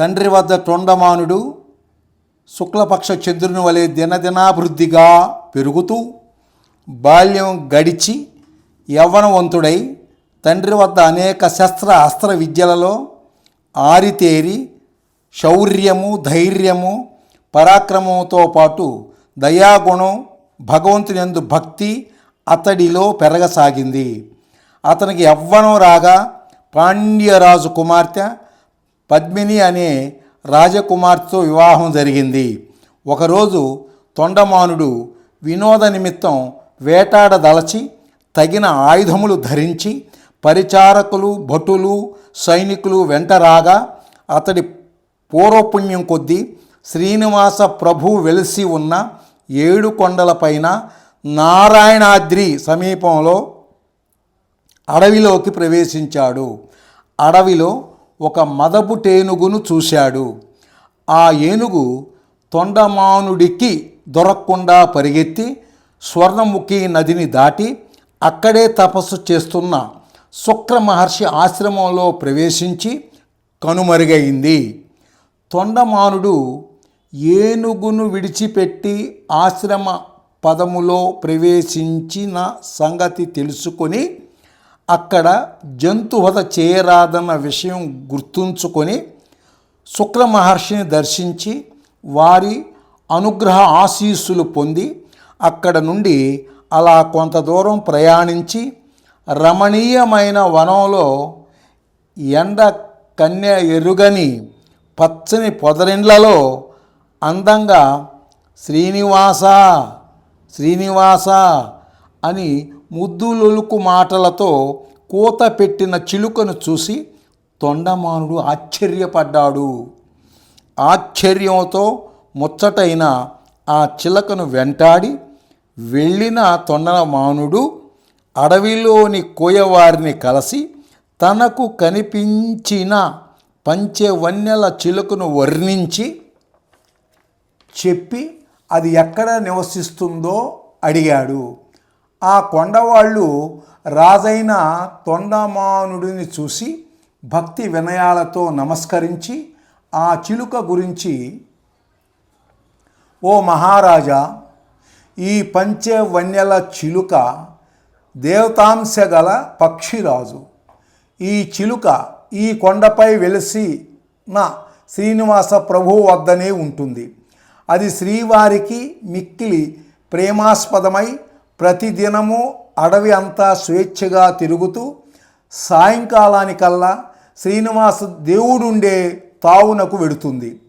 తండ్రి వద్ద తొండమానుడు శుక్లపక్ష చంద్రుని వలె దినదినాభివృద్ధిగా పెరుగుతూ బాల్యం గడిచి యవ్వనవంతుడై తండ్రి వద్ద అనేక శస్త్ర అస్త్ర విద్యలలో ఆరితేరి శౌర్యము ధైర్యము పరాక్రమంతో పాటు దయాగుణం భగవంతునందు భక్తి అతడిలో పెరగసాగింది. అతనికి యవ్వనం రాగా పాండ్యరాజు కుమార్తె పద్మిని అనే రాజకుమార్తెతో వివాహం జరిగింది. ఒకరోజు తొండమానుడు వినోద నిమిత్తం వేటాడదలచి తగిన ఆయుధములు ధరించి పరిచారకులు భటులు సైనికులు వెంట రాగా అతడి పూర్వపుణ్యం కొద్దీ శ్రీనివాస ప్రభు వెలిసి ఉన్న ఏడు కొండలపైన నారాయణాద్రి సమీపంలో అడవిలోకి ప్రవేశించాడు. అడవిలో ఒక మదపు టేనుగును చూశాడు. ఆ ఏనుగు తొండమానుడికి దొరకకుండా పరిగెత్తి స్వర్ణముఖి నదిని దాటి అక్కడే తపస్సు చేస్తున్న శుక్ర మహర్షి ఆశ్రమంలో ప్రవేశించి కనుమరుగైంది. తొండమానుడు ఏనుగును విడిచిపెట్టి ఆశ్రమ పదములో ప్రవేశించిన సంగతి తెలుసుకొని అక్కడ జంతువధ చేయరాదన్న విషయం గుర్తుంచుకొని శుక్ర మహర్షిని దర్శించి వారి అనుగ్రహ ఆశీస్సులు పొంది అక్కడ నుండి అలా కొంత దూరం ప్రయాణించి రమణీయమైన వనంలో ఎండ కన్య ఎరుగని పచ్చని పొదరిండ్లలో అందంగా శ్రీనివాస శ్రీనివాస అని ముద్దులొలుకు మాటలతో కూత పెట్టిన చిలుకను చూసి తొండమానుడు ఆశ్చర్యపడ్డాడు. ఆశ్చర్యంతో ముచ్చటైన ఆ చిలకను వెంటాడి వెళ్ళిన తొండమానుడు అడవిలోని కోయవారిని కలిసి తనకు కనిపించిన పంచవన్యల చిలుకను వర్ణించి చెప్పి అది ఎక్కడ నివసిస్తుందో అడిగాడు. ఆ కొండవాళ్ళు రాజైన తొండమానుడిని చూసి భక్తి వినయాలతో నమస్కరించి ఆ చిలుక గురించి ఓ మహారాజా ఈ పంచవన్యల చిలుక దేవతాంశ గల పక్షిరాజు. ఈ చిలుక ఈ కొండపై వెలిసిన శ్రీనివాస ప్రభు వద్దనే ఉంటుంది. అది శ్రీవారికి మిక్కిలి ప్రేమాస్పదమై ప్రతిదినము అడవి అంతా స్వేచ్ఛగా తిరుగుతూ సాయంకాలానికల్లా శ్రీనివాస దేవుడుండే తావునకు వెడుతుంది.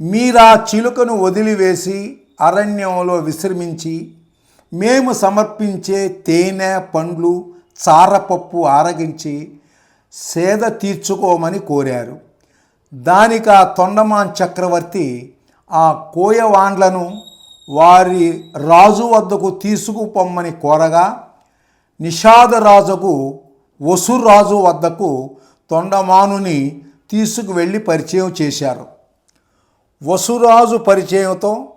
మీరా చిలుకను వదిలివేసి అరణ్యంలో విశ్రమించి మేము సమర్పించే తేనె పండ్లు చారపప్పు ఆరగించి సేద తీర్చుకోమని కోరారు. దానికి ఆ తొండమాన్ చక్రవర్తి ఆ కోయవాండ్లను వారి రాజు వద్దకు తీసుకుపొమ్మని కోరగా నిషాదరాజుకు వసురాజు వద్దకు తొండమానుని తీసుకువెళ్ళి పరిచయం చేశారు. వసురాజు పరిచయంతో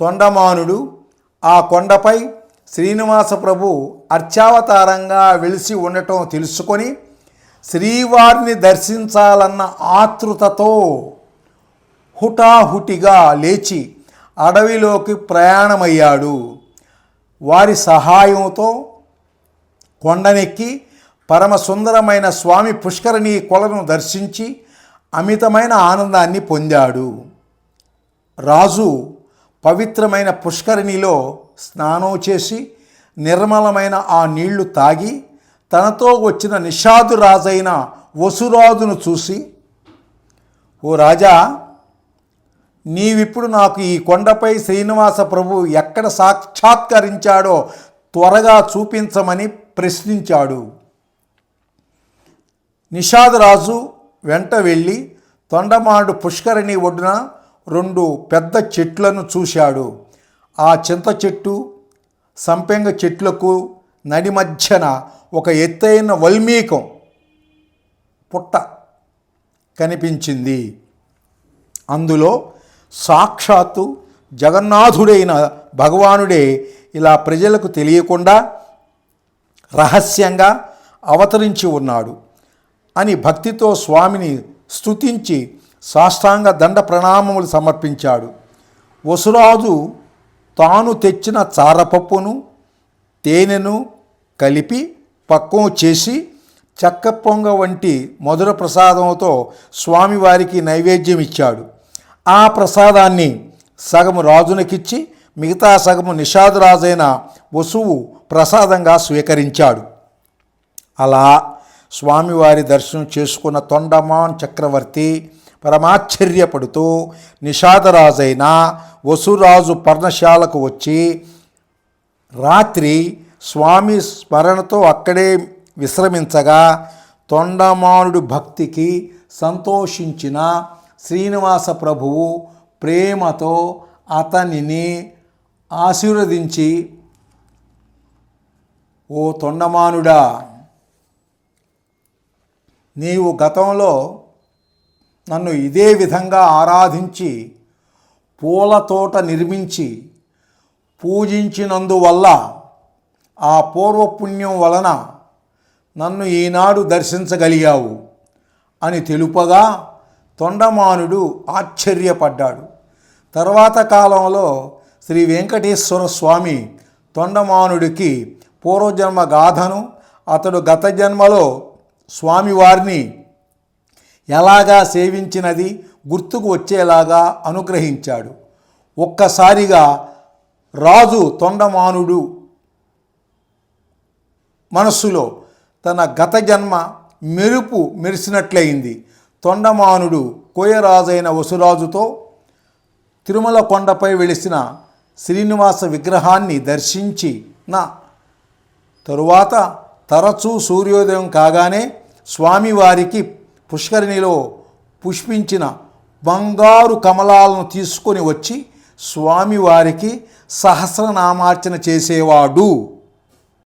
తొండమానుడు ఆ కొండపై శ్రీనివాస ప్రభు అర్చావతారంగా వెలిసి ఉండటం తెలుసుకొని శ్రీవారిని దర్శించాలన్న ఆతృతతో హుటాహుటిగా లేచి అడవిలోకి ప్రయాణమయ్యాడు. వారి సహాయంతో కొండనెక్కి పరమ సుందరమైన స్వామి పుష్కరిణి కొలను దర్శించి అమితమైన ఆనందాన్ని పొందాడు. రాజు పవిత్రమైన పుష్కరిణిలో స్నానం చేసి నిర్మలమైన ఆ నీళ్ళు తాగి తనతో వచ్చిన నిషాదు రాజైన వసురాజును చూసి ఓ రాజా నీవిప్పుడు నాకు ఈ కొండపై శ్రీనివాస ప్రభు ఎక్కడ సాక్షాత్కరించాడో త్వరగా చూపించమని ప్రశ్నించాడు. నిషాదరాజు వెంట వెళ్ళి తొండమాడు పుష్కరిణి ఒడ్డున రెండు పెద్ద చెట్లను చూశాడు. ఆ చింత చెట్టు సంపెంగ చెట్లకు నడి మధ్యన ఒక ఎత్తైన వల్మీకం పుట్ట కనిపించింది. అందులో సాక్షాత్తు జగన్నాథుడైన భగవానుడే ఇలా ప్రజలకు తెలియకుండా రహస్యంగా అవతరించి ఉన్నాడు అని భక్తితో స్వామిని స్తుతించి సాష్టాంగ దండ ప్రణామములు సమర్పించాడు. వసురాజు తాను తెచ్చిన చారపప్పును తేనెను కలిపి పక్వం చేసి చెక్క పొంగ వంటి మధుర ప్రసాదంతో స్వామివారికి నైవేద్యం ఇచ్చాడు ఆ ప్రసాదాన్ని సగము రాజునకిచ్చి మిగతా సగము నిషాదురాజైన వసువు ప్రసాదంగా స్వీకరించాడు. అలా స్వామివారి దర్శనం చేసుకున్న తొండమాన్ చక్రవర్తి పరమాశ్చర్యపడుతూ నిషాదరాజైన వసురాజు పర్ణశాలకు వచ్చి రాత్రి స్వామి స్మరణతో అక్కడే విశ్రమించగా తొండమానుడు భక్తికి సంతోషించిన శ్రీనివాస ప్రభువు ప్రేమతో అతనిని ఆశీర్వదించి ఓ తొండమానుడా నీవు గతంలో నన్ను ఇదే విధంగా ఆరాధించి పూల తోట నిర్మించి పూజించినందువల్ల ఆ పూర్వపుణ్యం వలన నన్ను ఈనాడు దర్శించగలిగావు అని తెలుపగా తొండమానుడు ఆశ్చర్యపడ్డాడు. తర్వాత కాలంలో శ్రీ వెంకటేశ్వర స్వామి తొండమానుడికి పూర్వజన్మ గాథను అతడు గత జన్మలో స్వామివారిని ఎలాగా సేవించినది గుర్తుకు వచ్చేలాగా అనుగ్రహించాడు. ఒక్కసారిగా రాజు తొండమానుడు మనస్సులో తన గత జన్మ మెరుపు మెరిసినట్లయింది. తొండమానుడు కోయరాజైన వసురాజుతో తిరుమల కొండపై వెలిసిన శ్రీనివాస విగ్రహాన్ని దర్శించిన తరువాత తరచూ సూర్యోదయం కాగానే స్వామివారికి పుష్కరిణిలో పుష్పించిన బంగారు కమలాలను తీసుకొని వచ్చి స్వామివారికి సహస్రనామార్చన చేసేవాడు.